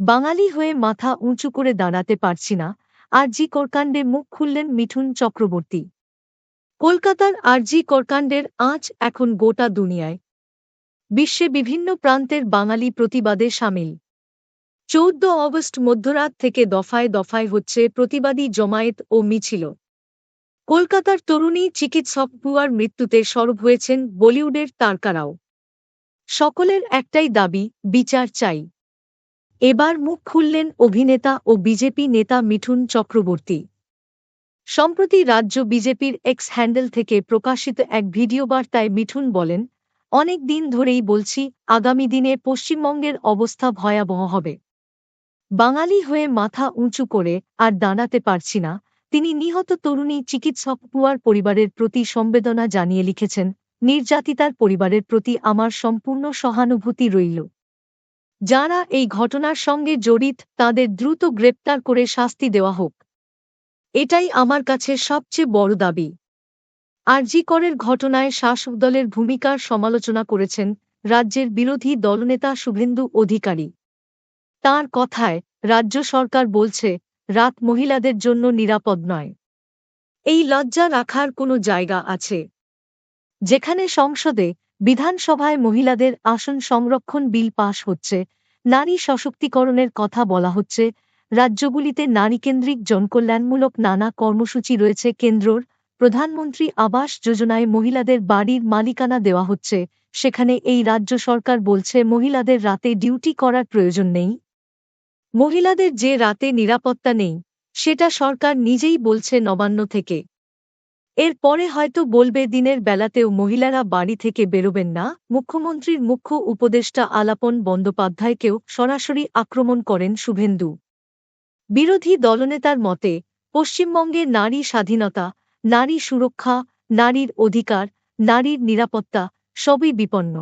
বাঙালি হয়ে মাথা উঁচু করে দাঁড়াতে পারছি না, আরজি করকাণ্ডে মুখ খুললেন মিঠুন চক্রবর্তী। কলকাতার আরজি করকাণ্ডের আঁচ এখন গোটা দুনিয়ায়। বিশ্বে বিভিন্ন প্রান্তের বাঙালি প্রতিবাদে সামিল। চৌদ্দ অগস্ট মধ্যরাত থেকে দফায় দফায় হচ্ছে প্রতিবাদী জমায়েত ও মিছিল। কলকাতার তরুণী চিকিৎসক বুয়ার মৃত্যুতে সরব হয়েছেন বলিউডের তারকারাও। সকলের একটাই দাবি, বিচার চাই। এবার মুখ খুললেন অভিনেতা ও বিজেপি নেতা মিঠুন চক্রবর্তী। সম্প্রতি রাজ্য বিজেপির এক্স হ্যান্ডেল থেকে প্রকাশিত এক ভিডিও বার্তায় মিঠুন বলেন, অনেক দিন ধরেই বলছি, আগামী দিনে পশ্চিমবঙ্গের অবস্থা ভয়াবহ হবে। বাঙালি হয়ে মাথা উঁচু করে আর দাঁড়াতে পারছি না। তিনি নিহত তরুণী চিকিৎসক পুয়ার পরিবারের প্রতি সম্বেদনা জানিয়ে লিখেছেন, নির্যাতিতার পরিবারের প্রতি আমার সম্পূর্ণ সহানুভূতি রইল। যারা এই ঘটনার সঙ্গে জড়িত, তাদের দ্রুত গ্রেপ্তার করে শাস্তি দেওয়া হোক। এটাই আমার কাছে সবচেয়ে বড় দাবি। আরজি করের ঘটনায় শাসক দলের ভূমিকার সমালোচনা করেছেন রাজ্যের বিরোধী দলনেতা শুভেন্দু অধিকারী। তার কথায়, রাজ্য সরকার বলছে, রাত মহিলাদের জন্য নিরাপদ নয়। এই লজ্জা রাখার কোনো জায়গা আছে। যেখানে সংসদে বিধানসভায় মহিলাদের আসন সংরক্ষণ বিল পাশ হচ্ছে, নারী সশক্তিকরণের কথা বলা হচ্ছে, রাজ্যগুলিতে নারীকেন্দ্রিক জনকল্যাণমূলক নানা কর্মসূচি রয়েছে, কেন্দ্রর প্রধানমন্ত্রী আবাস যোজনায় মহিলাদের বাড়ির মালিকানা দেওয়া হচ্ছে, সেখানে এই রাজ্য সরকার বলছে মহিলাদের রাতে ডিউটি করার প্রয়োজন নেই। মহিলাদের যে রাতে নিরাপত্তা নেই, সেটা সরকার নিজেই বলছে নবান্ন থেকে। এর পরে হয়তো বলবে দিনের বেলাতেও মহিলারা বাড়ি থেকে বেরোবেন না, মুখ্যমন্ত্রীর মুখ্য উপদেষ্টা আলাপন বন্দ্যোপাধ্যায়কেও সরাসরি আক্রমণ করেন শুভেন্দু। বিরোধী দলনেতার মতে পশ্চিমবঙ্গে নারী স্বাধীনতা, নারী সুরক্ষা, নারীর অধিকার, নারীর নিরাপত্তা সবই বিপন্ন।